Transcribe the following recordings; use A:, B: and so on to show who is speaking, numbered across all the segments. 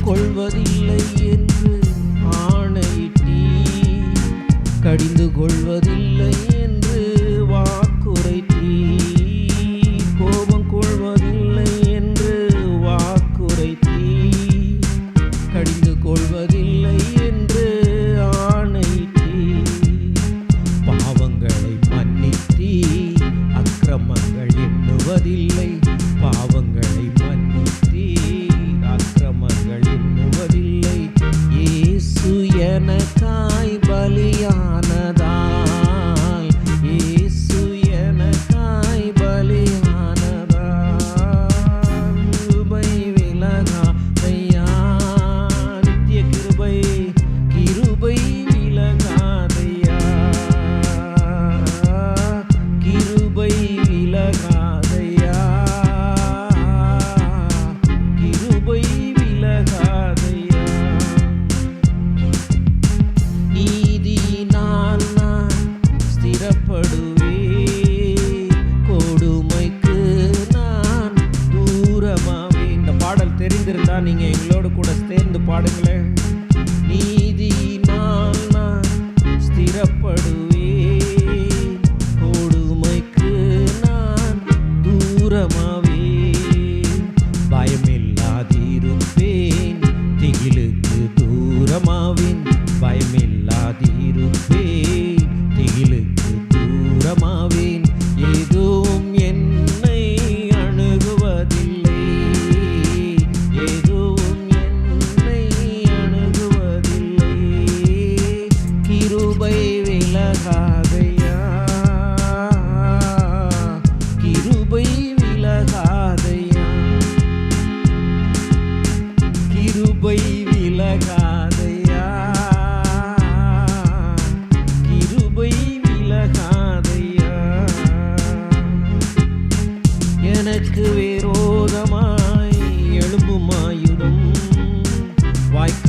A: கொள்வதில்லை என்று ஆணையிட்டீ கடிந்து கொள்வதில்லை விரோதமாய் எழும்புமாயுதம் வாய்க்காதே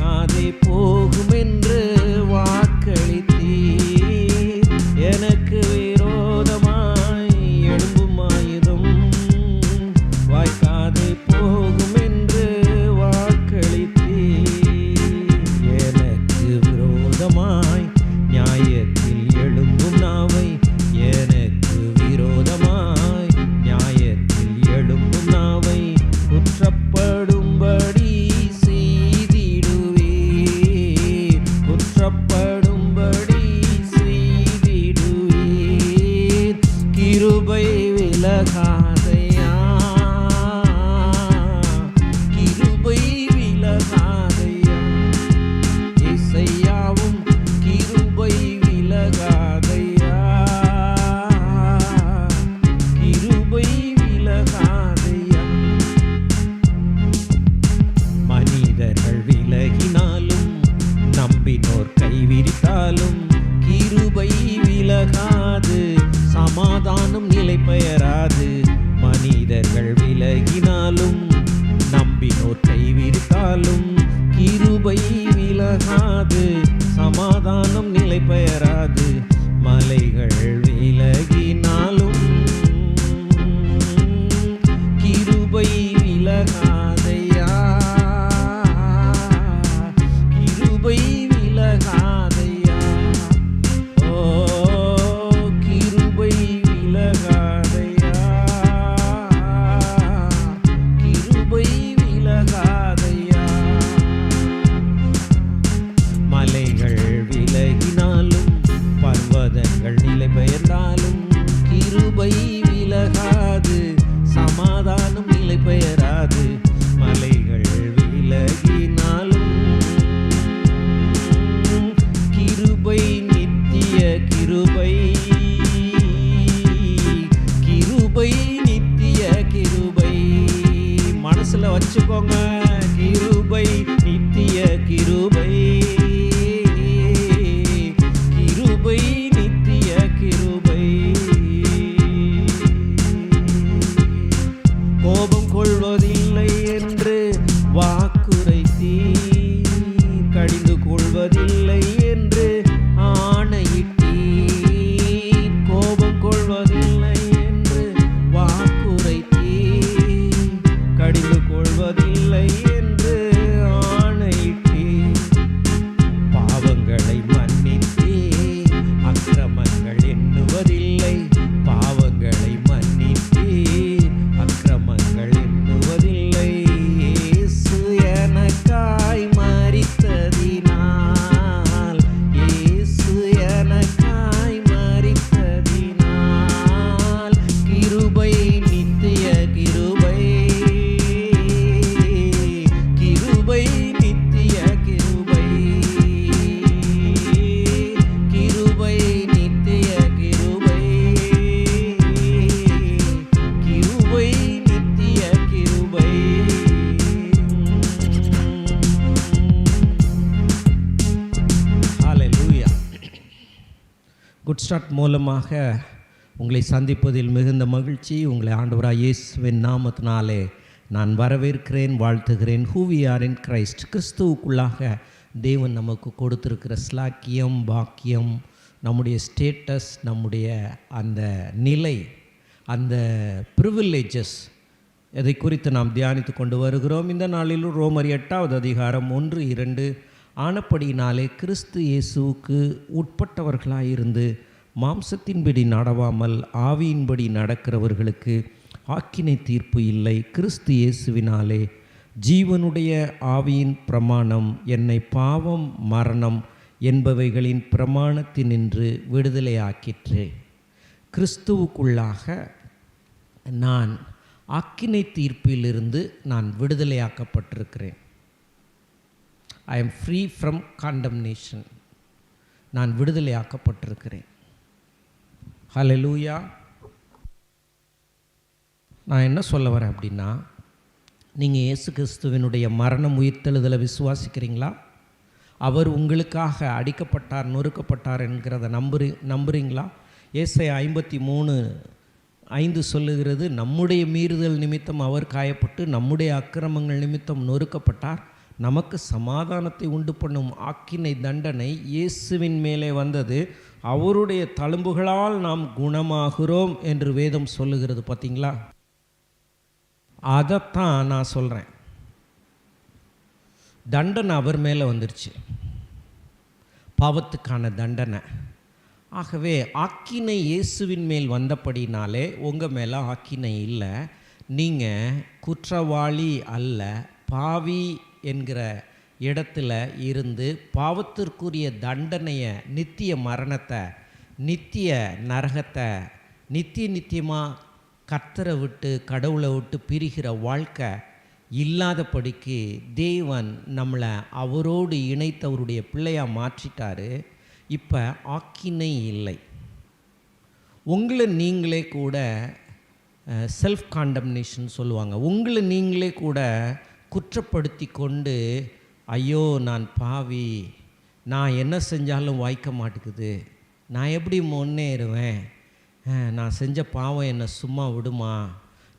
A: வச்சுக்கோங்க. கிருபை நித்திய கிரு மூலமாக உங்களை சந்திப்பதில் மிகுந்த மகிழ்ச்சி. உங்களை ஆண்டவராக இயேசுவின் நாமத்தினாலே நான் வரவேற்கிறேன் வாழ்த்துகிறேன். ஹூவி ஆர் இன் கிரைஸ்ட் கிறிஸ்துவுக்குள்ளாக தேவன் நமக்கு கொடுத்திருக்கிற ஸ்லாக்கியம் பாக்கியம் நம்முடைய ஸ்டேட்டஸ் நம்முடைய அந்த நிலை அந்த ப்ரிவிலேஜஸ் இதை குறித்து நாம் தியானித்து கொண்டு வருகிறோம். இந்த நாளிலும் ரோமர் எட்டாவது அதிகாரம் ஒன்று இரண்டு ஆனப்படியினாலே கிறிஸ்து இயேசுவுக்கு உட்பட்டவர்களாயிருந்து மாம்சத்தின்படி நடவாமல் ஆவியின்படி நடக்கிறவர்களுக்கு ஆக்கினை தீர்ப்பு இல்லை. கிறிஸ்து இயேசுவினாலே ஜீவனுடைய ஆவியின் பிரமாணம் என்னை பாவம் மரணம் என்பவைகளின் பிரமாணத்தினின்று விடுதலையாக்கிற்று. கிறிஸ்துவுக்குள்ளாக நான் ஆக்கினை தீர்ப்பிலிருந்து நான் விடுதலையாக்கப்பட்டிருக்கிறேன். I am free from condemnation நான் விடுதலையாக்கப்பட்டிருக்கிறேன். ஹலலூயா நான் என்ன சொல்ல வரேன் அப்படின்னா நீங்கள் இயேசு கிறிஸ்துவினுடைய மரணம் உயிர்த்தெழுதலை விசுவாசிக்கிறீங்களா? அவர் உங்களுக்காக அடிக்கப்பட்டார் நொறுக்கப்பட்டார் என்கிறத நம்புறி நம்புறீங்களா? ஏசை ஐம்பத்தி மூணு ஐந்து சொல்லுகிறது நம்முடைய மீறுதல் நிமித்தம் அவர் காயப்பட்டு நம்முடைய அக்கிரமங்கள் நிமித்தம் நொறுக்கப்பட்டார். நமக்கு சமாதானத்தை உண்டு பண்ணும் ஆக்கினை தண்டனை இயேசுவின் மேலே வந்தது. அவருடைய தழும்புகளால் நாம் குணமாகிறோம் என்று வேதம் சொல்லுகிறது பார்த்தீங்களா? அதைத்தான் நான் சொல்கிறேன் தண்டனை அவர் மேலே வந்துருச்சு. பாவத்துக்கான தண்டனை. ஆகவே ஆக்கினை இயேசுவின் மேல் வந்தபடினாலே உங்கள் மேலே ஆக்கினை இல்லை. நீங்கள் குற்றவாளி அல்ல பாவி என்கிற இடத்துல இருந்து பாவத்திற்குரிய தண்டனையை நித்திய மரணத்தை நித்திய நரகத்தை நித்திய நித்தியமாக கத்தரை விட்டு கடவுளை விட்டு பிரிகிற வாழ்க்கை இல்லாதபடிக்கு தேவன் நம்மளை அவரோடு இணைத்தவருடைய பிள்ளையாக மாற்றிட்டாரு. இப்போ ஆக்கினை இல்லை. உங்களை நீங்களே கூட செல்ஃப் காண்டம்னேஷன் சொல்லுவாங்க. உங்களை நீங்களே கூட குற்றப்படுத்தி கொண்டு ஐயோ நான் பாவி. நான் என்ன செஞ்சாலும் வாய்க்க மாட்டேங்குது நான் எப்படி முன்னேறுவேன்? நான் செஞ்ச பாவம் என்னை சும்மா விடுமா?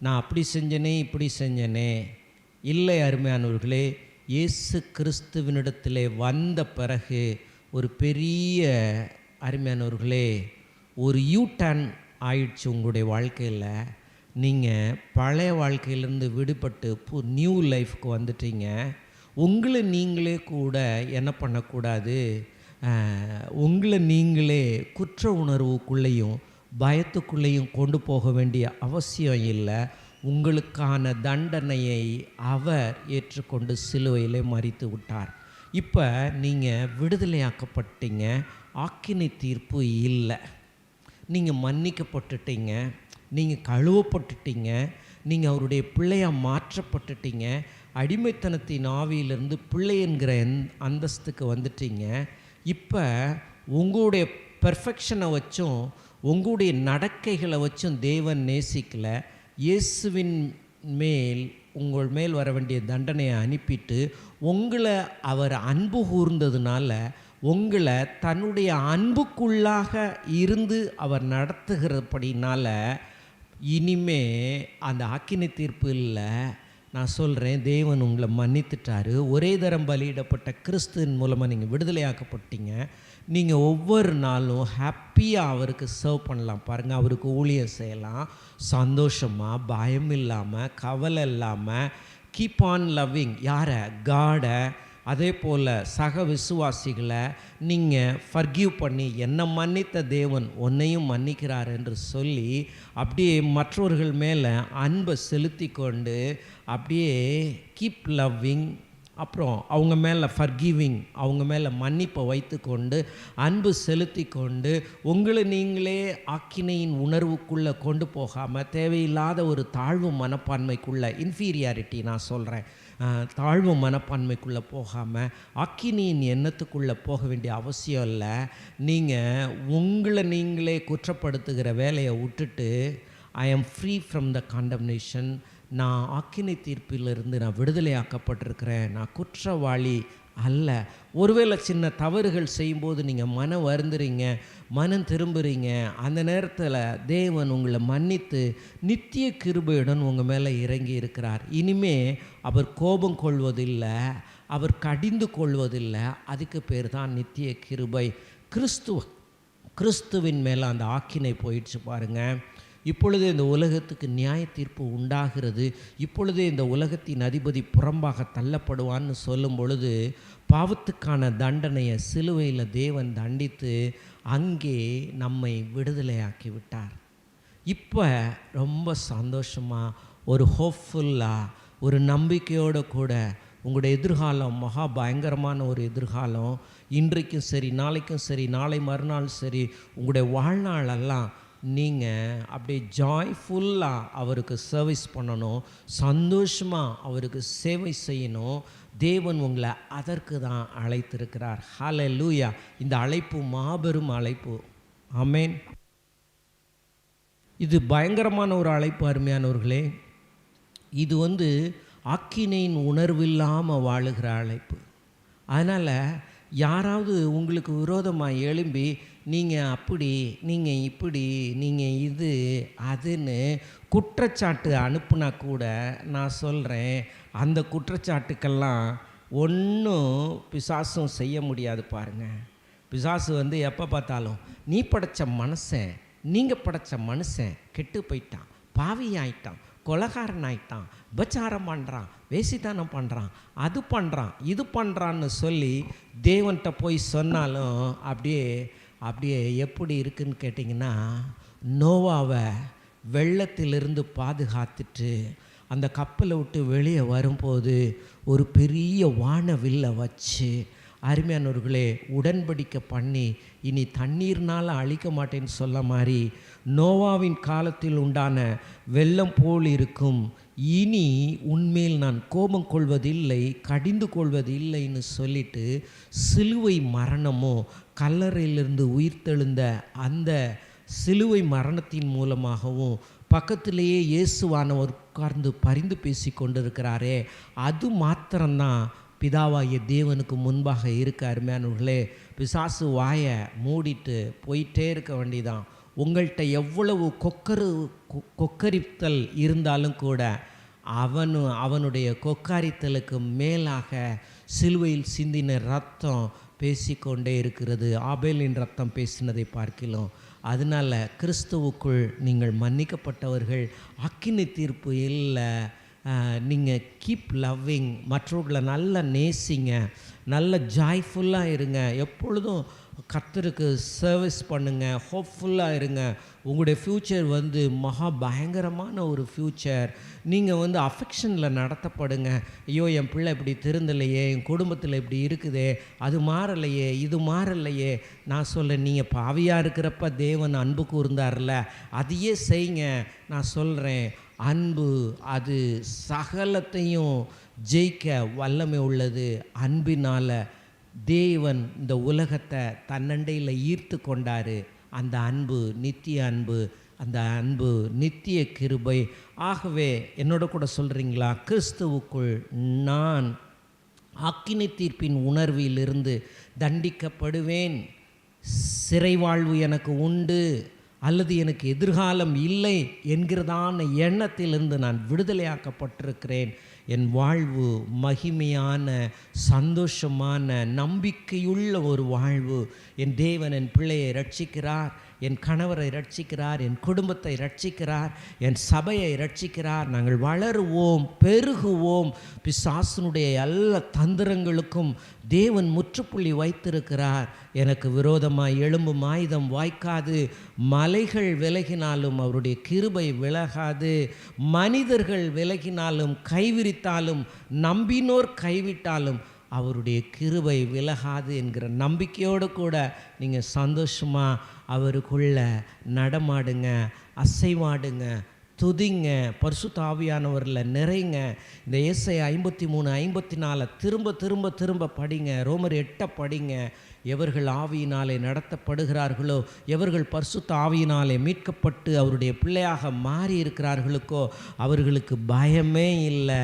A: நான் அப்படி செஞ்சனே இப்படி செஞ்சனே. இல்லை அருமையானவர்களே இயேசு கிறிஸ்துவனிடத்திலே வந்த பிறகு ஒரு பெரிய அருமையானவர்களே ஒரு யூ டர்ன் ஆயிடுச்சு உங்களுடைய வாழ்க்கையில். நீங்கள் பழைய வாழ்க்கையிலேருந்து விடுபட்டு பு நியூ லைஃப்க்கு வந்துட்டீங்க. உங்களை நீங்களே கூட என்ன பண்ணக்கூடாது? உங்களை நீங்களே குற்ற உணர்வுக்குள்ளேயும் பயத்துக்குள்ளேயும் கொண்டு போக வேண்டிய அவசியம் இல்லை. உங்களுக்கான தண்டனையை அவர் ஏற்றுக்கொண்டு சிலுவையிலே மறித்து விட்டார். இப்போ நீங்கள் விடுதலையாக்கப்பட்டீங்க ஆக்கினை தீர்ப்பு இல்லை. நீங்கள் மன்னிக்கப்பட்டுட்டீங்க நீங்கள் கழுவப்பட்டுட்டீங்க நீங்கள் அவருடைய பிள்ளையாக மாற்றப்பட்டுட்டீங்க அடிமைத்தனத்தின் ஆவியிலிருந்து பிள்ளை என்கிற எந்- அந்தஸ்துக்கு வந்துட்டீங்க. இப்போ உங்களுடைய பெர்ஃபெக்ஷனை வச்சும் உங்களுடைய நடக்கைகளை வச்சும் தேவன் நேசிக்கலை. இயேசுவின் மேல் உங்கள் மேல் வர வேண்டிய தண்டனையை அனுப்பிட்டு உங்களை அவர் அன்பு கூர்ந்ததுனால உங்களை தன்னுடைய அன்புக்குள்ளாக இருந்து அவர் நடத்துகிறபடினால இனிமே அந்த ஆக்கினை தீர்ப்பு இல்லை. நான் சொல்கிறேன் தேவன் உங்களை மன்னித்துட்டாரு. ஒரே தரம் பலியிடப்பட்ட கிறிஸ்துவின் மூலமாக நீங்கள் விடுதலையாக்கப்பட்டீங்க. நீங்கள் ஒவ்வொரு நாளும் ஹாப்பியாக அவருக்கு சர்வ் பண்ணலாம். பாருங்கள் அவருக்கு ஊழியம் செய்யலாம். சந்தோஷமாக பயம் இல்லாமல் கவலை இல்லாமல் கீப் ஆன் லவ்விங் யாரை? காடை அதே போல் சக விசுவாசிகளை நீங்கள் ஃபர்கியூ பண்ணி என்னை மன்னித்த தேவன் உன்னையும் மன்னிக்கிறார் என்று சொல்லி அப்படியே மற்றவர்கள் மேலே அன்பை செலுத்தி கொண்டு அப்படியே கீப் லவ்விங் அப்புறம் அவங்க மேலே ஃபர்கிவிங் அவங்க மேலே மன்னிப்பை வைத்துக்கொண்டு அன்பு செலுத்தி கொண்டு உங்களை நீங்களே ஆக்கினையின் உணர்வுக்குள்ளே கொண்டு போகாமல் தேவையில்லாத ஒரு தாழ்வு மனப்பான்மைக்குள்ள இன்ஃபீரியாரிட்டி நான் சொல்கிறேன் தாழ்வு மனப்பான்மைக்குள்ளே போகாமல் அக்கினியின் எண்ணத்துக்குள்ளே போக வேண்டிய அவசியம் இல்லை. நீங்கள் உங்களை நீங்களே குற்றப்படுத்துகிற வேலையை விட்டுட்டு I am free from the condemnation நான் ஆக்கினை தீர்ப்பிலிருந்து நான் விடுதலையாக்கப்பட்டிருக்கிறேன். நான் குற்றவாளி அல்ல. ஒருவேளை சின்ன தவறுகள் செய்யும்போது நீங்கள் மனம் வருந்துறீங்க மனம் திரும்புகிறீங்க அந்த நேரத்தில் தேவன் உங்களை மன்னித்து நித்திய கிருபையுடன் உங்கள் மேலே இறங்கி இருக்கிறார். இனிமே அவர் கோபம் கொள்வதில்லை அவர் கடிந்து கொள்வதில்லை. அதுக்கு பேர் தான் நித்திய கிருபை. கிறிஸ்துவ கிறிஸ்துவின் மேலே அந்த ஆக்கினை போயிடுச்சு பாருங்கள் இப்பொழுதே இந்த உலகத்துக்கு நியாய தீர்ப்பு உண்டாகிறது. இப்பொழுதே இந்த உலகத்தின் அதிபதி புறம்பாக தள்ளப்படுவான்னு சொல்லும் பொழுது பாவத்துக்கான தண்டனையை சிலுவையில் தேவன் தண்டித்து அங்கே நம்மை விடுதலையாக்கி விட்டார். இப்போ ரொம்ப சந்தோஷமாக ஒரு ஹோப்ஃபுல்லாக ஒரு நம்பிக்கையோடு கூட உங்களுடைய எதிர்காலம் மகா பயங்கரமான ஒரு எதிர்காலம். இன்றைக்கும் சரி நாளைக்கும் சரி நாளை மறுநாள் சரி உங்களுடைய வாழ்நாளெல்லாம் நீங்கள் அப்படியே ஜாய்ஃபுல்லாக அவருக்கு சர்வீஸ் பண்ணணும் சந்தோஷமாக அவருக்கு சேவை செய்யணும் தேவன் உங்களை அதற்கு தான் அழைத்திருக்கிறார். ஹால லூயா இந்த அழைப்பு மாபெரும் அழைப்பு. அமேன் இது பயங்கரமான ஒரு அழைப்பு அருமையானவர்களே. இது வந்து அக்கினையின் உணர்வில்லாமல் வாழுகிற அழைப்பு. அதனால் யாராவது உங்களுக்கு விரோதமாக எழும்பி நீங்கள் அப்படி நீங்கள் இப்படி நீங்கள் இது அதுன்னு குற்றச்சாட்டு அனுப்புனா கூட நான் சொல்கிறேன் அந்த குற்றச்சாட்டுக்கெல்லாம் ஒன்றும் பிசாசும் செய்ய முடியாது பாருங்கள் பிசாசு வந்து எப்போ பார்த்தாலும் நீ படைச்ச மனுஷன் நீங்கள் படைச்ச மனுஷன் கெட்டு போயிட்டான் பாவி ஆயிட்டான் கொலகாரன் ஆயிட்டான் உபச்சாரம் பண்ணுறான் வேசித்தனம் பண்ணுறான் அது பண்ணுறான் இது பண்ணுறான்னு சொல்லி தேவன்கிட்ட போய் சொன்னாலும் அப்படியே அப்படியே எப்படி இருக்குன்னு கேட்டிங்கன்னா நோவாவை வெள்ளத்திலிருந்து பாதுகாத்துட்டு அந்த கப்பலை விட்டு வெளியே வரும்போது ஒரு பெரிய வானவில்லை வச்சு அருமையானவர்களே உடன்படிக்கை பண்ணி இனி தண்ணீர்னால் அழிக்க மாட்டேன்னு சொல்ல மாதிரி நோவாவின் காலத்தில் உண்டான வெள்ளம் போல் இருக்கும் இனி உன்மேல் நான் கோபம் கொள்வதில்லை கடிந்து கொள்வதில்லைன்னு சொல்லிட்டு சிலுவை மரணமோ கல்லறையிலிருந்து உயிர்த்தெழுந்த அந்த சிலுவை மரணத்தின் மூலமாகவும் பக்கத்திலேயே இயேசுவானவர் உட்கார்ந்து பரிந்து பேசி கொண்டிருக்கிறாரே அது மாத்திரம்தான் பிதாவாகிய தேவனுக்கு முன்பாக இருக்க அருமையானவர்களே பிசாசு வாயை மூடிட்டு போயிட்டே இருக்க வேண்டிதான் உங்கள்கிட்ட எவ்வளவு கொக்கரு கொ- கொக்கரித்தல் இருந்தாலும் கூட அவனு அவனுடைய கொக்காரித்தலுக்கு மேலாக சிலுவையில் சிந்தின ரத்தம் பேசிக்கொண்டே இருக்கிறது. ஆபேலின் ரத்தம் பேசினதை பார்க்கலாம் அதனால் கிறிஸ்துவுக்குள் நீங்கள் மன்னிக்கப்பட்டவர்கள். அக்கினி தீர்ப்பு இல்லை. நீங்கள் கீப் லவ்விங் மற்றவர்களை நல்லா நேசிங்க. நல்ல ஜாய்ஃபுல்லாக இருங்க. எப்பொழுதும் கர்த்தருக்கு சர்வீஸ் பண்ணுங்கள் ஹோப்ஃபுல்லாக இருங்க. உங்களுடைய ஃப்யூச்சர் வந்து மகா பயங்கரமான ஒரு ஃப்யூச்சர் நீங்கள் வந்து அஃபெக்ஷனில் நடத்தப்படுங்க. ஐயோ என் பிள்ளை இப்படி திருந்தலையே என் குடும்பத்தில் இப்படி இருக்குதே அது மாறலையே இது மாறலையே. நான் சொல்ல நீங்கள் பாவியாக இருக்கிறப்ப தேவன் அன்பு கூர்ந்தார்ல அதையே செய்யுங்க நான் சொல்கிறேன் அன்பு அது சகலத்தையும் ஜெயிக்க வல்லமை உள்ளது. அன்பினால் தேவன் இந்த உலகத்தை தன்னண்டையில் ஈர்த்து கொண்டார். அந்த அன்பு நித்திய அன்பு அந்த அன்பு நித்திய கிருபை. ஆகவே என்னோட கூட சொல்கிறீங்களா கிறிஸ்துவுக்குள் நான் அக்கினி தீர்ப்பின் உணர்விலிருந்து தண்டிக்கப்படுவேன். சிறைவாழ்வு எனக்கு உண்டு அல்லது எனக்கு எதிர்காலம் இல்லை என்கிறதான எண்ணத்திலிருந்து நான் விடுதலையாக்கப்பட்டிருக்கிறேன். என் வாழ்வு மகிமையான சந்தோஷமான நம்பிக்கையுள்ள ஒரு வாழ்வு. என் தேவன் என் பிள்ளையை ரட்சிக்கிறார் என் கணவரை ரட்சிக்கிறார் என் குடும்பத்தை ரட்சிக்கிறார் என் சபையை ரட்சிக்கிறார் நாங்கள் வளருவோம் பெருகுவோம். பிசாசனுடைய எல்லா தந்திரங்களுக்கும் தேவன் முற்றுப்புள்ளி வைத்திருக்கிறார். எனக்கு விரோதமாக எழும்பும் ஆயுதம் வாய்க்காது. மலைகள் விலகினாலும் அவருடைய கிருபை விலகாது. மனிதர்கள் விலகினாலும் கைவிரி கைவிட்டாலும் நம்பினோர் கைவிட்டாலும் அவருடைய கிருபை விலகாது என்கிற நம்பிக்கையோடு கூட நீங்கள் சந்தோஷமாக அவருக்குள்ள நடமாடுங்க அசைவாடுங்க துதிங்க பரிசுத்த தாவியானவரில் நிறைங்க. இந்த இயேசை ஐம்பத்தி மூணு ஐம்பத்தி நாலை திரும்ப திரும்ப திரும்ப படிங்க. ரோமர் எட்ட படிங்க. எவர்கள் ஆவியினாலே நடத்தப்படுகிறார்களோ எவர்கள் பரிசுத்த ஆவியினாலே மீட்கப்பட்டு அவருடைய பிள்ளையாக மாறி இருக்கிறார்களுக்கோ அவர்களுக்கு பயமே இல்லை.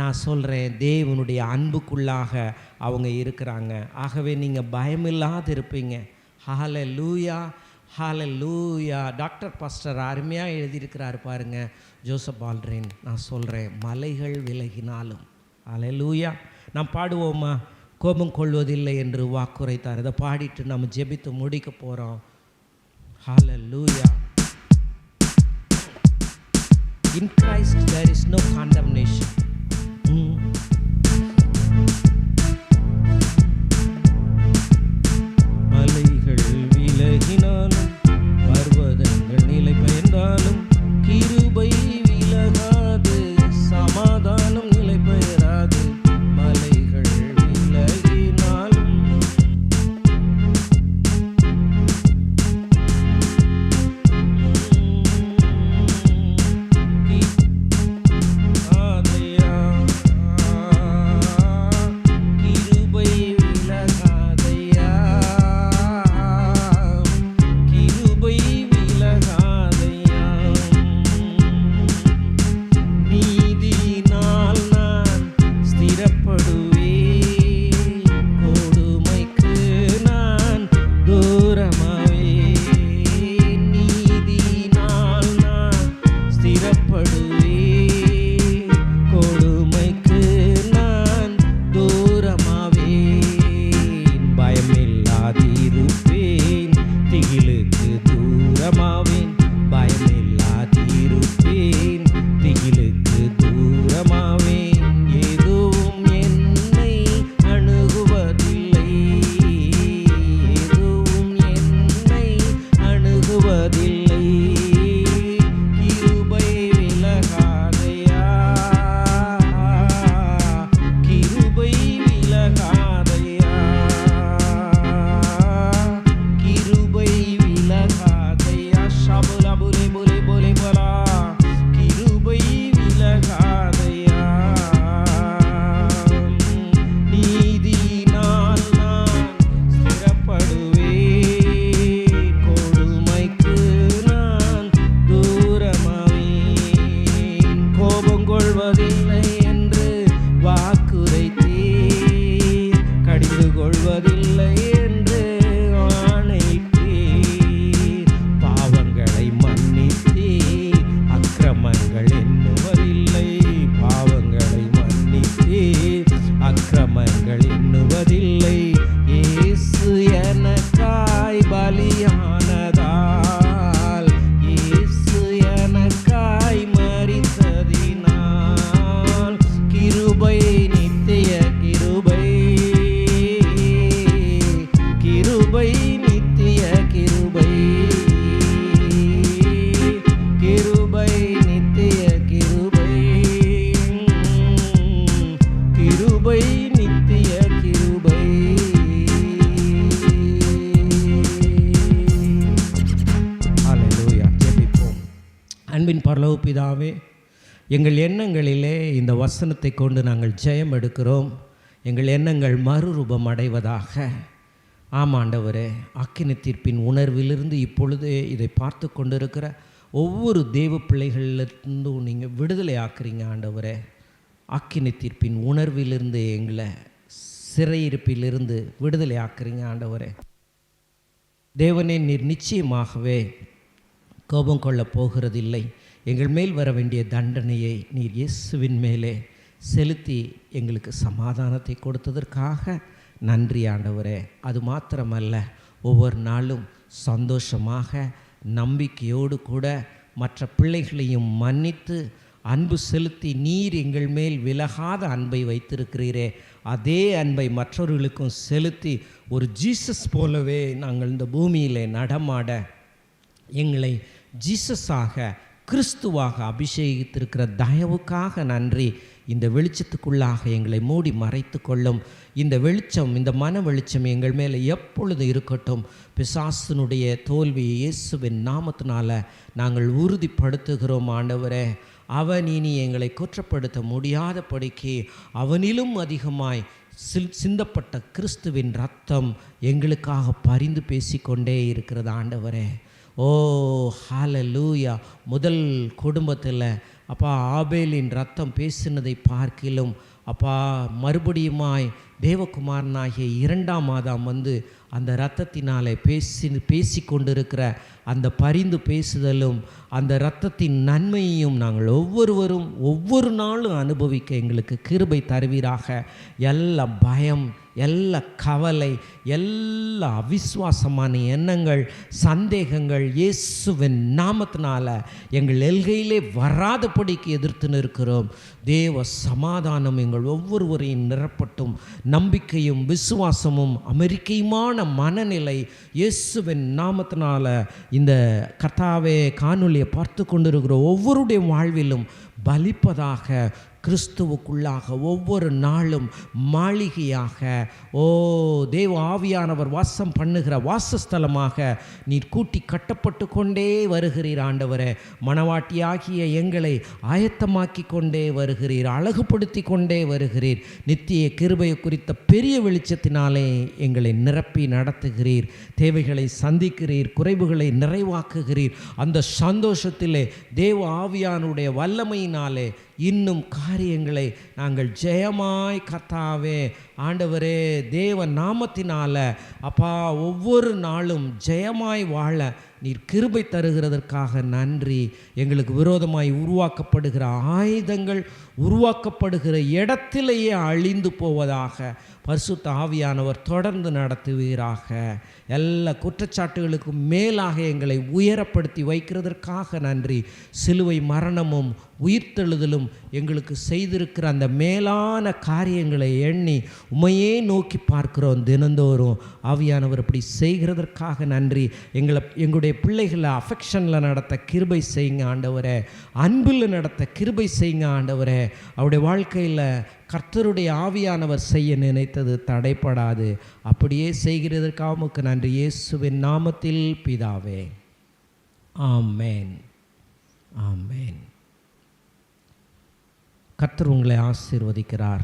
A: நான் சொல்கிறேன் தேவனுடைய அன்புக்குள்ளாக அவங்க இருக்கிறாங்க. ஆகவே நீங்கள் பயமில்லாது இருப்பீங்க ஹால லூயா ஹால லூயா டாக்டர் பாஸ்டர் அருமையாக எழுதியிருக்கிறார் பாருங்கள் ஜோசப் ஆல்ட்ரின் நான் சொல்கிறேன் மலைகள் விலகினாலும். ஹால லூயா நான் பாடுவோமா? கோபம் கொள்வதில்லை என்று வாக்குரைத்தார். இதை பாடிட்டு நம்ம ஜெபித்து முடிக்க போகிறோம் hallelujah in Christ there is no condemnation வசனத்தை கொண்டு நாங்கள் ஜெயம் எடுக்கிறோம். எங்கள் எண்ணங்கள் மறுரூபம் அடைவதாக. ஆமாண்டவரே அக்கினி தீர்ப்பின் உணர்விலிருந்து இப்பொழுது இதை பார்த்து கொண்டிருக்கிற ஒவ்வொரு தேவ பிள்ளைகளிலிருந்தும் நீங்கள் விடுதலை ஆக்குறீங்க ஆண்டவரே. அக்கினி தீர்ப்பின் உணர்விலிருந்து எங்களை சிறையிருப்பிலிருந்து விடுதலை ஆக்குறீங்க ஆண்டவரே. தேவனே நீர் நிச்சயமாகவே கோபம் கொள்ளப் போகிறதில்லை. எங்கள் மேல் வர வேண்டிய தண்டனையை நீர் இயேசுவின் மேலே செலுத்தி எங்களுக்கு சமாதானத்தை கொடுத்ததற்காக நன்றி ஆண்டவரே. அது மாத்திரமல்ல ஒவ்வொரு நாளும் சந்தோஷமாக நம்பிக்கையோடு கூட மற்ற பிள்ளைகளையும் மன்னித்து அன்பு செலுத்தி நீர் எங்கள் மேல் விலகாத அன்பை வைத்திருக்கிறீரே. அதே அன்பை மற்றவர்களுக்கும் செலுத்தி ஒரு ஜீசஸ் போலவே நாங்கள் இந்த பூமியிலே நடமாட எங்களை ஜீசஸாக கிறிஸ்துவாக அபிஷேகித்திருக்கிற தயவுக்காக நன்றி. இந்த வெளிச்சத்துக்குள்ளாக எங்களை மூடி மறைத்து கொள்ளும். இந்த வெளிச்சம் இந்த மன வெளிச்சம் எங்கள் மேலே எப்பொழுது இருக்கட்டும் பிசாசனுடைய தோல்வியை இயேசுவின் நாமத்தினால நாங்கள் உறுதிப்படுத்துகிறோம் ஆண்டவரே. அவன் இனி எங்களை குற்றப்படுத்த முடியாதபடிக்கு அவனிலும் அதிகமாய் சில் சிந்தப்பட்ட கிறிஸ்துவின் ரத்தம் எங்களுக்காக பரிந்து பேசிக்கொண்டே இருக்கிறது ஆண்டவரே. ஓ ஹால லூயா முதல் குடும்பத்தில் அப்பா ஆபேலின் ரத்தம் பேசினதை பார்க்கிலும் அப்பா மறுபடியுமாய் தேவகுமாரனாகிய இரண்டாம் மாதம் வந்து அந்த இரத்தத்தினாலே பேசி பேசி கொண்டிருக்கிற அந்த பரிந்து பேசுதலும் அந்த இரத்தத்தின் நன்மையையும் நாங்கள் ஒவ்வொருவரும் ஒவ்வொரு நாளும் அனுபவிக்க எங்களுக்கு கிருபை தருவீராக. எல்லா பயம் எல்லா கவலை எல்லா அவிஸ்வாசமான எண்ணங்கள் சந்தேகங்கள் இயேசுவின் நாமத்தினால எங்கள் எல்கையிலே வராதபடிக்கு எதிர்த்து நிற்கிறோம். தேவ சமாதானம் எங்கள் ஒவ்வொருவரையும் நிரப்பட்டும். நம்பிக்கையும் விசுவாசமும் அமெரிக்கையுமான மனநிலை இயேசுவின் நாமத்தினால இந்த கர்த்தாவே காணொலியை பார்த்து கொண்டிருக்கிற ஒவ்வொருடைய வாழ்விலும் பலிப்பதாக கிறிஸ்துவுக்குள்ளாக ஒவ்வொரு நாளும் மாளிகையாக ஓ தேவ ஆவியானவர் வாசம் பண்ணுகிற வாசஸ்தலமாக நீர் கூட்டி கட்டப்பட்டு கொண்டே வருகிறீர் ஆண்டவரே. மணவாட்டியாகிய எங்களை ஆயத்தமாக்கி கொண்டே வருகிறீர் அழகுபடுத்தி கொண்டே வருகிறீர். நித்திய கிருபையை குறித்த பெரிய வெளிச்சத்தினாலே எங்களை நிரப்பி நடத்துகிறீர். தேவைகளை சந்திக்கிறீர் குறைவுகளை நிறைவாக்குகிறீர். அந்த சந்தோஷத்திலே தேவ ஆவியானுடைய வல்லமையினாலே இன்னும் காரியங்களை நாங்கள் ஜெயமாய் கத்தாவே ஆண்டவரே தேவ நாமத்தினால அப்பா ஒவ்வொரு நாளும் ஜெயமாய் வாழ நீர் கிருபை தருகிறதற்காக நன்றி. எங்களுக்கு விரோதமாய் உருவாக்கப்படுகிற ஆயுதங்கள் உருவாக்கப்படுகிற இடத்திலேயே அழிந்து போவதாக பரிசுத்த ஆவியானவர் தொடர்ந்து நடத்துவீராக. எல்லா குற்றச்சாட்டுகளுக்கும் மேலாக எங்களை உயரப்படுத்தி வைக்கிறதற்காக நன்றி. சிலுவை மரணமும் உயிர்த்தெழுதலும் எங்களுக்கு செய்திருக்கிற அந்த மேலான காரியங்களை எண்ணி உமையே நோக்கி பார்க்கிறோம் தினந்தோறும். ஆவியானவர் இப்படி செய்கிறதற்காக நன்றி. எங்களை எங்களுடைய பிள்ளைகளை அஃபெக்ஷனில் நடத்த கிருபை செய்யுங்க ஆண்டவரே. அன்பில் நடத்த கிருபை செய்யுங்க ஆண்டவரே. அவருடைய வாழ்க்கையில் கர்த்தருடைய ஆவியானவர் செய்ய நினைத்தது தடைப்படாது. அப்படியே செய்கிறதற்காக உமக்கு நன்றி. இயேசுவின் நாமத்தில் பிதாவே. ஆமேன். ஆமேன். கர்த்தர் உங்களை ஆசீர்வதிக்கிறார்.